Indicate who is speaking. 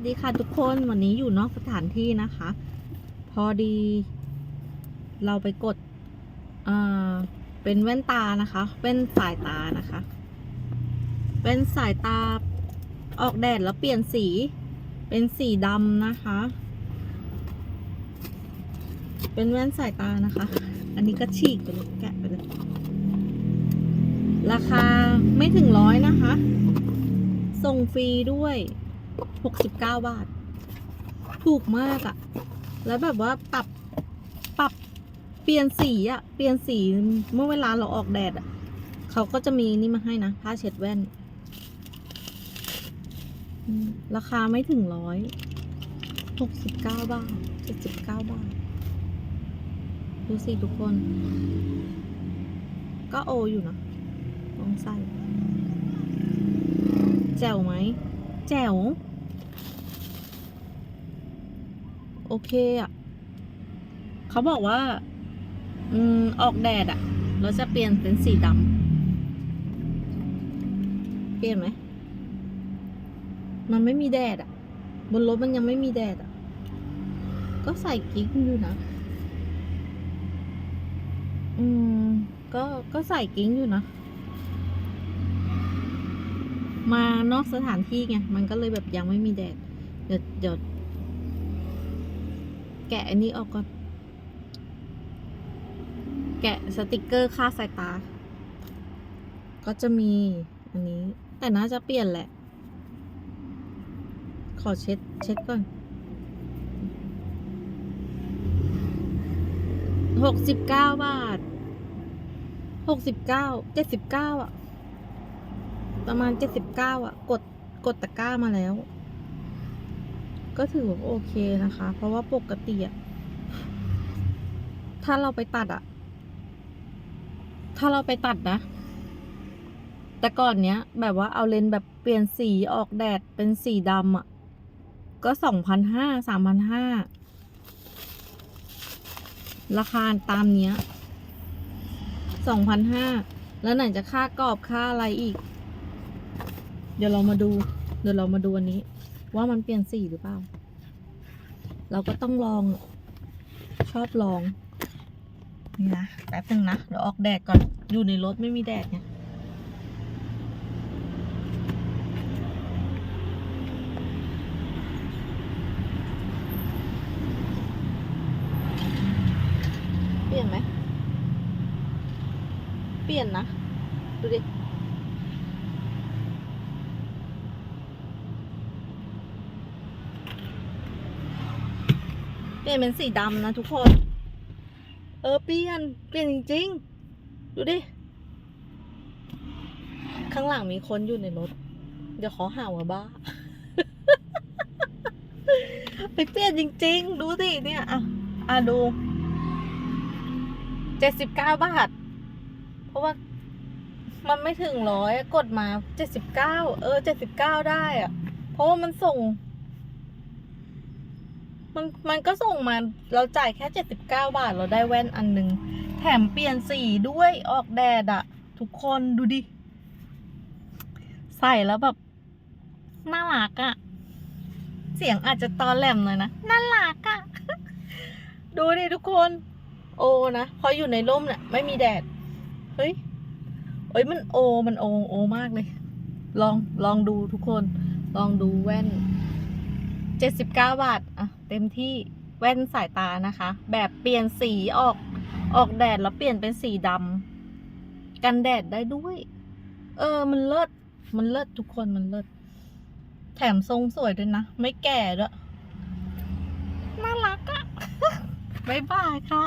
Speaker 1: สวัสดีค่ะทุกคนวันนี้อยู่นอกสถานที่นะคะ พอดี เราไปกดเอ่อเป็นแว่นตานะคะแว่นสายตานะคะแว่นสายตาออกแดดแล้วเปลี่ยนสี เป็นสีดำนะคะ เป็นแว่นสายตานะคะ อันนี้ก็ฉีกไปเลยแกะไปเลยราคาไม่ถึงร้อยนะคะ ส่งฟรีด้วย 69บเก้าบาท ถูกมากอะแล้วแบบว่าปรับปรับเปลี่ยนสีอะเปลี่ยนสีเมื่อเวลาเราออกแดดอะเขาก็จะมีนี่มาให้นะผ้าเช็ดแว่น ราคาไม่ถึงร้อย69บเก้าบาท79บาท ดูสิทุกคน ก็โออยู่นะลองใส่แจ๋วไหมแจ๋ว โอเคอะเขาบอกว่า อืม ออกแดดอะ เราจะเปลี่ยนเป็นสีดำเปลี่ยนไหม มันไม่มีแดดอะ บนรถมันยังไม่มีแดดอะ ก็ใส่กิ๊กอยู่นะ อืม ก็ ก็ใส่กิ๊งอยู่นะ มานอกสถานที่ไง มันก็เลยแบบยังไม่มีแดด เดี๋ยวเดี๋ยว แกะอันนี้ออกก่อน แกะสติกเกอร์ค่าสายตา ก็จะมีอันนี้ แต่น่าจะเปลี่ยนแหละ ขอเช็ด เช็ดก่อนหกสิบเก้าบาทหกสิบเก้าเจ็ดสิบเก้าอะ ประมาณเจ็ดสิบเก้าอะ กด กดตะกร้ามาแล้ว ก็ถือว่าโอเคนะคะ เพราะว่าปกติอะถ้าเราไปตัดอะถ้าเราไปตัดนะ แต่ก่อนเนี้ย แบบว่าเอาเลนแบบเปลี่ยนสีออกแดดเป็นสีดำอะก็สองพันห้าสามพันห้าราคาตามเนี้ยสองพันห้าแล้วไหนจะค่ากรอบค่าอะไรอีก เดี๋ยวเรามาดู เดี๋ยวเรามาดูอันนี้ ว่ามันเปลี่ยนสีหรือเปล่า เราก็ต้องลองชอบลอง นี่นะ แป๊บนึงนะ เดี๋ยวออกแดดก่อน อยู่ในรถไม่มีแดดไงเปลี่ยนไหม เปลี่ยนนะ ดูดิ เปลี่ยนเป็นสีดำนะทุกคน เออเปลี่ยนเปลี่ยนจริงๆ ดูดิ ข้างหลังมีคนอยู่ในรถ เดี๋ยวขอหาว่าบ้า ไปเปลี่ยนจริง ๆ ดูสิเนี่ยอะอะดูเจ็ดสิบเก้าบาท เพราะว่ามันไม่ถึงร้อยกดมาเจ็ดสิบเก้าเออเจ็ดสิบเก้าได้อะเพราะว่ามันส่ง มันมันก็ส่งมาเราจ่ายแค่เจ็ดสิบเก้าบาทเราได้แว่นอันหนึ่งแถมเปลี่ยนสีด้วยออกแดดอะทุกคนดูดิ ใส่แล้วแบบน่ารักอะเสียงอาจจะตอนแหลมหน่อยนะน่ารักอะดูดิทุกคน โอนะพออยู่ในร่มเนี่ยไม่มีแดด เฮ้ยเอ้ยมันโอมันโอโอมากเลย ลองลองดูทุกคน ลองดูแว่นเจ็ดสิบเก้าบาท อะเต็มที่แว่นสายตานะคะ แบบเปลี่ยนสีออกออกแดดแล้วเปลี่ยนเป็นสีดำกันแดดได้ด้วย เออ มันเลิศมันเลิศทุกคนมันเลิศแถมทรงสวยด้วยนะ ไม่แก่ด้วยน่ารักอะ บ๊ายบายค่ะ